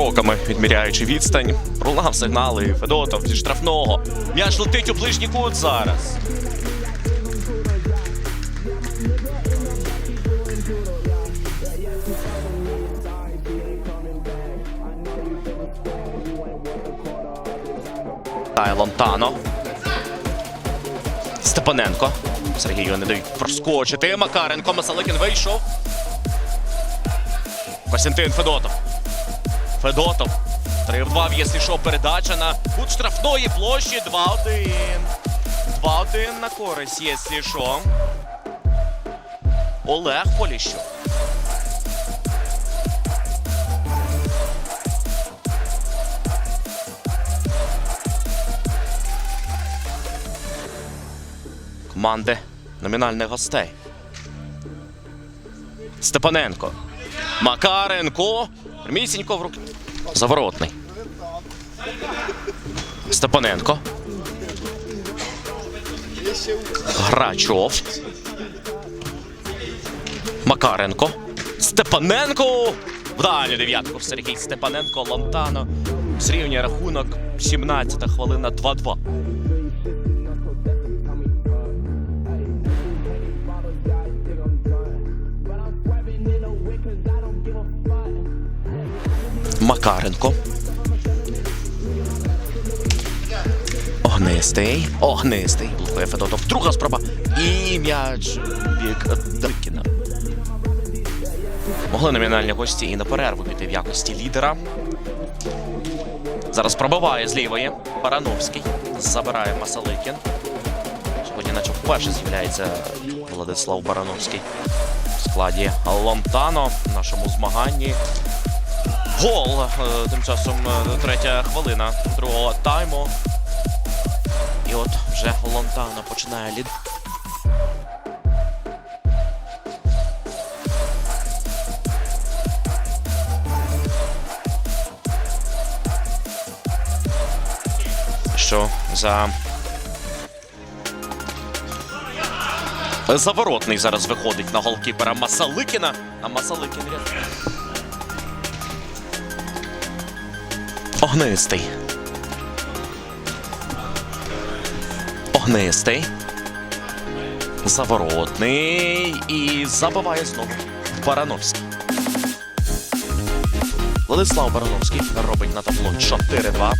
кроками, відміряючи відстань. Пролунав сигнал і Федотов зі штрафного. М'яч летить у ближній кут зараз. Тай Лонтано. Степаненко. Сергію не дають проскочити. Макаренко. Масаликін вийшов. Костянтин Федотов. Федотов. 3 в 2 в'єсішов передача на кут штрафної площі 2-1. 2-1 на користь Єслішо. Олег Поліщук. Команди номінальних гостей. Степаненко. Макаренко. Місінько в руки. Заворотний. Степаненко. Грачов. Макаренко. Степаненко. Вдалі дев'ятку Сергій Степаненко. Лонтано. Зрівнює рахунок. 17 хвилина 2-2. Макаренко. Огнистий. Огнистий. Блокує Федотов. Друга спроба. І м'яч бік Дикіна. Могли номінальні гості і на перерву піти в якості лідера. Зараз пробиває з лівої. Барановський. Забирає Масаликін. Сьогодні, наче вперше з'являється Владислав Барановський в складі Лонтано в нашому змаганні. Гол. Е, Тим часом е, третя хвилина другого тайму. І от вже Лонтано починає лід. Що за Заворотний зараз виходить на голкіпера Масаликіна. А Масаликін рятує. Огнистий. Огнистий. Заворотний. І забиває знову. Барановський. Владислав Барановський робить на табло 4-2.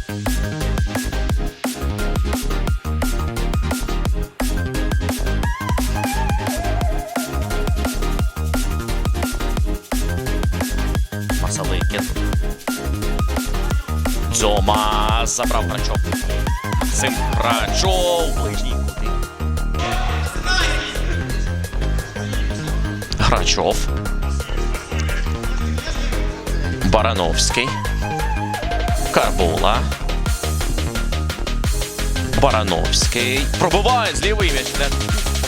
Дзьома забрав Грачов. Максим Грачов. Грачов. Барановський. Карбула. Барановський. Пробиває з лівої м'яч.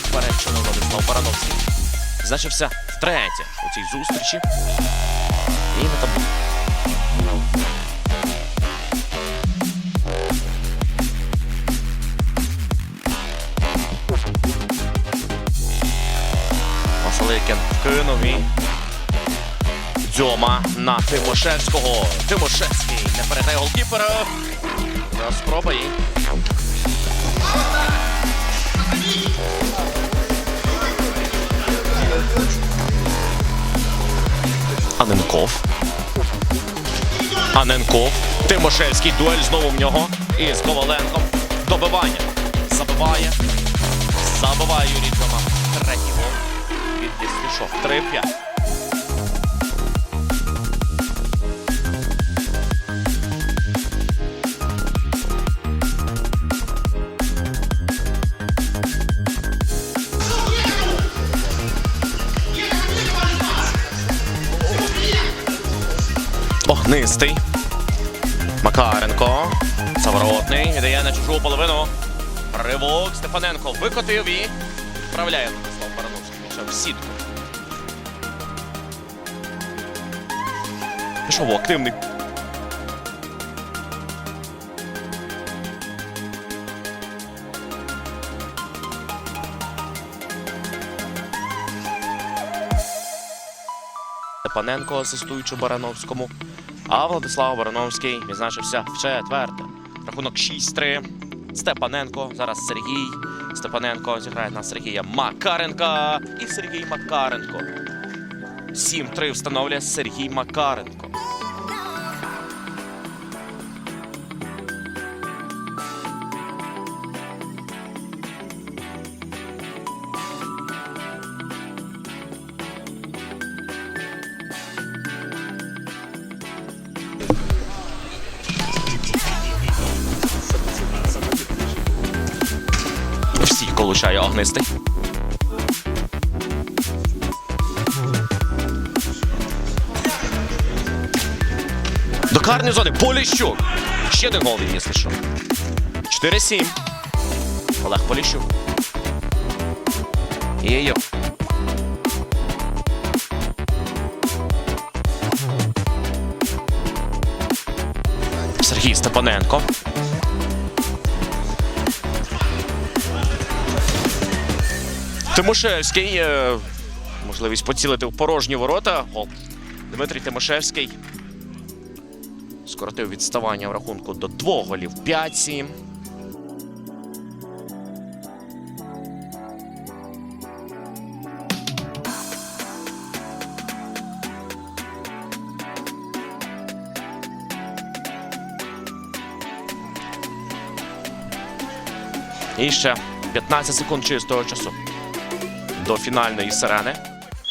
Попереджено Владислав Барановський. Значився втретє у цій зустрічі. І на табло. Василикін кинув і Дзьома на Тимошевського. Тимошевський не переграє голкіпера. Зараз спроба і. Аненков. Аненков. Тимошевський дуель знову в нього. І з Коваленком. Добивання. Забиває. Забиває Юрій Дзьома. Третій гол. Від Діслішов. 3-5. Огнистий. Макаренко. Заворотний. Віддає на чужу половину. Ривок. Степаненко викотив і. М'яча в сітку. Пішов активний. Степаненко асистуючи Барановському. А Владислав Барановський відзначився в четверте. Рахунок 6-3. Степаненко. Зараз Сергій. Степаненко зіграє на Сергія Макаренка. І Сергій Макаренко. 7-3 встановлює Сергій Макаренко. Колучає огнистий. До карної зони Поліщук. Ще один гол, якщо що. 4-7. Олег Поліщук. Є-йо. Сергій Степаненко. Тимошевський. е, Можливість поцілити в порожні ворота. Гол. Дмитрій Тимошевський. Скоротив відставання в рахунку до двох голів. 5-7. І ще 15 секунд чистого часу до фінальної сирени.